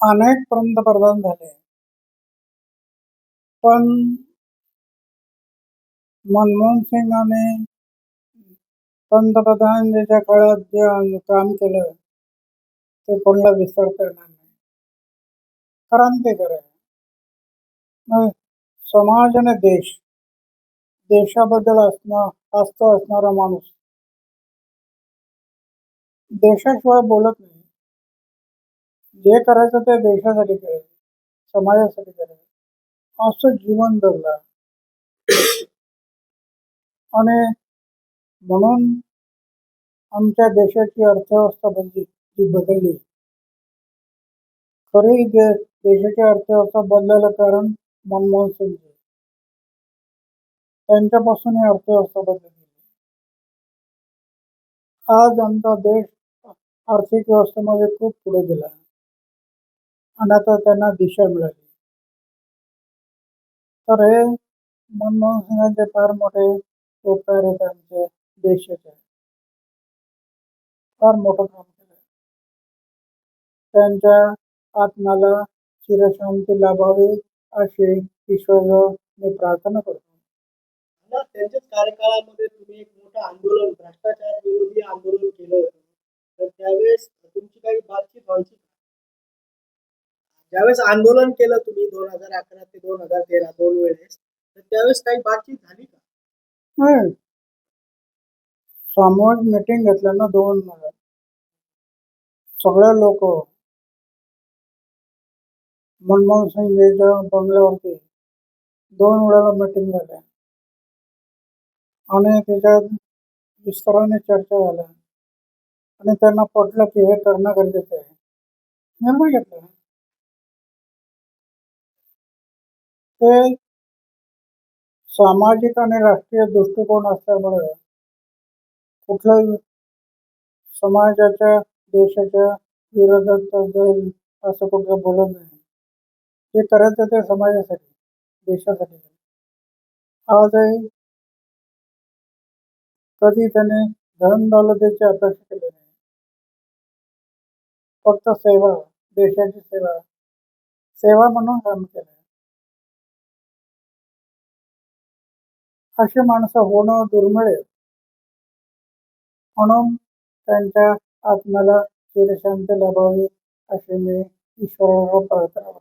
अनेक पंतप्रधान झाले. पण मनमोहन सिंगाने पंतप्रधानांच्या काळात जे काम केलं ते कोणाला विसरता येणार नाही. क्रांतिकारी आहे. समाज आणि देश देशाबद्दल असणं आस्था असणारा माणूस देशाशिवाय बोलत नाही. जे करायचं ते देशासाठी करायचं समाजासाठी करायचं. असं जीवन जगला. आणि म्हणून आमच्या देशाची अर्थव्यवस्था बनली ती बदलली. खरी दे देशाची अर्थव्यवस्था बदलायला कारण मनमोहन सिंग त्यांच्यापासून ही अर्थव्यवस्था बदलली. आज आमचा देश आर्थिक व्यवस्थेमध्ये खूप पुढे गेला. आणि त्यांना दिशा मिळाली. तर हे मनमोहन सिंगांचे फार मोठे उपकार आहेत आमचे देशाचे. फार मोठं काम केलं. त्यांच्या आत्म्याला चिरशांती लाभावी अशी ईश्वर मी प्रार्थना करतो. त्यांच्याच कार्यकाळामध्ये तुम्ही एक मोठं आंदोलन भ्रष्टाचार विरोधी आंदोलन केलं होतं. तर त्यावेळेस तुमची काही बातचीत व्हायची ज्यावेळेस आंदोलन केलं तुम्ही दोन हजार अकरा ते दोन हजार तेरा दोन वेळेस तर त्यावेळेस काही बातचीत झाली का? नाही. सामूहिक मीटिंग घेतल्या ना दोन सगळे लोक मनमोहन सिंगच्या बंगल्यावरती दोन वेळेला मीटिंग झाल्या. आणि त्याच्यात विस्ताराने चर्चा झाल्या. आणि त्यांना पटलं की हे करणं गरजेचं आहे. निर्णय घेतला. ते सामाजिक आणि राष्ट्रीय दृष्टिकोन असल्यामुळे कुठल्याही समाजाच्या देशाच्या विरोधात जाईल असं कुठलं बोलत नाही. ते करायचं ते समाजासाठी देशासाठी आजही कधी त्याने धन दौलतेची अपेक्षा केली नाही. फक्त सेवा देशाची सेवा सेवा म्हणून काम केलं अशी माणसं होणं दुर्मिळ आहे. म्हणून त्यांच्या आत्म्याला चिरशांती लाभावी अशी मी ईश्वराला प्रार्थना करतो.